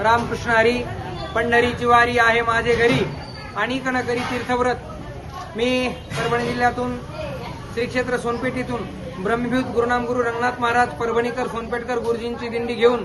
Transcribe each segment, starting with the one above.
रामकृष्ण हरी पंढरीची वारी आहे माझे घरी. आणि न तीर्थव्रत. मी परभणी जिल्ह्यातून श्री क्षेत्र सोनपेठीतून ब्रह्मभूत गुरुनाम गुरु रंगनाथ महाराज परभणीकर सोनपेठकर गुरुजींची दिंडी घेऊन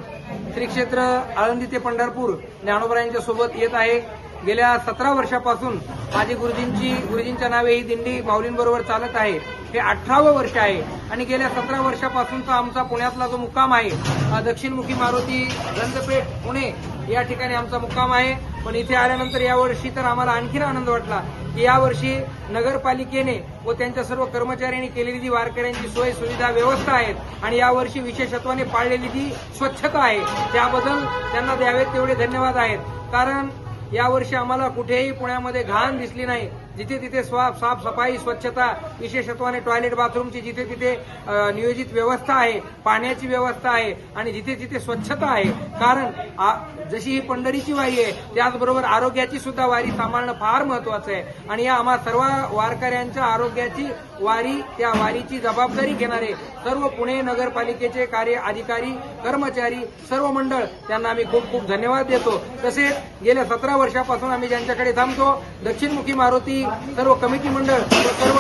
श्री क्षेत्र आळंदी ते पंढरपूर ज्ञानोबरायांच्या सोबत येत आहे. गेल्या सतरा वर्षापासून माझी गुरुजींची गुरुजींच्या नावे ही दिंडी माऊलींबरोबर चालत आहे. हे अठरावं वर्ष आहे आणि गेल्या सतरा वर्षापासूनचा आमचा पुण्यातला जो मुक्काम आहे हा दक्षिणमुखी मारुती गंधपेठ पुणे या ठिकाणी आमचा मुक्काम आहे. पण इथे आल्यानंतर यावर्षी तर आम्हाला आणखीन आनंद वाटला की यावर्षी नगरपालिकेने व त्यांच्या सर्व कर्मचाऱ्यांनी केलेली जी वारकऱ्यांची सोय सुविधा व्यवस्था आहेत आणि यावर्षी विशेषत्वाने पाळलेली जी स्वच्छता आहे त्याबद्दल त्यांना द्यावेत तेवढे धन्यवाद आहेत. कारण यावर्षी आम्हाला कुठेही पुण्यामध्ये घाण दिसली नाही. जिथे तिथे स्वाफ साफसफाई स्वच्छता विशेषत्वाने टॉयलेट बाथरूमची जिथे तिथे नियोजित व्यवस्था आहे पाण्याची व्यवस्था आहे आणि जिथे तिथे स्वच्छता आहे. कारण आ- जशी ही पंढरीची वारी आहे त्याचबरोबर आरोग्याची सुद्धा वारी सांभाळणं फार महत्वाचं आहे. आणि या आम्हा सर्व वारकऱ्यांच्या आरोग्याची वारी त्या वारीची जबाबदारी घेणारे सर्व पुणे नगरपालिकेचे कार्य अधिकारी कर्मचारी सर्व मंडळ त्यांना आम्ही खूप खूप धन्यवाद देतो. तसेच गेल्या सतरा वर्षापासून आम्ही ज्यांच्याकडे थांबतो दक्षिणमुखी मारुती सर्व कमिटी मंडळ सर्व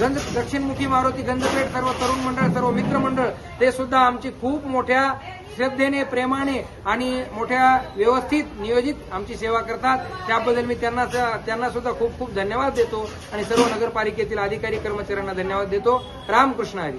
गंज दक्षिणमुखी मारुती गंजपेठ सर्व तरुण मंडळ सर्व मित्रमंडळ ते सुद्धा आमची खूप मोठ्या श्रद्धेने प्रेमाने आणि मोठ्या व्यवस्थित नियोजित आमची सेवा करतात. त्याबद्दल मी त्यांना त्यांना सुद्धा खूप खूप धन्यवाद देतो आणि सर्व नगरपालिकेतील अधिकारी कर्मचाऱ्यांना धन्यवाद देतो. रामकृष्ण हरी.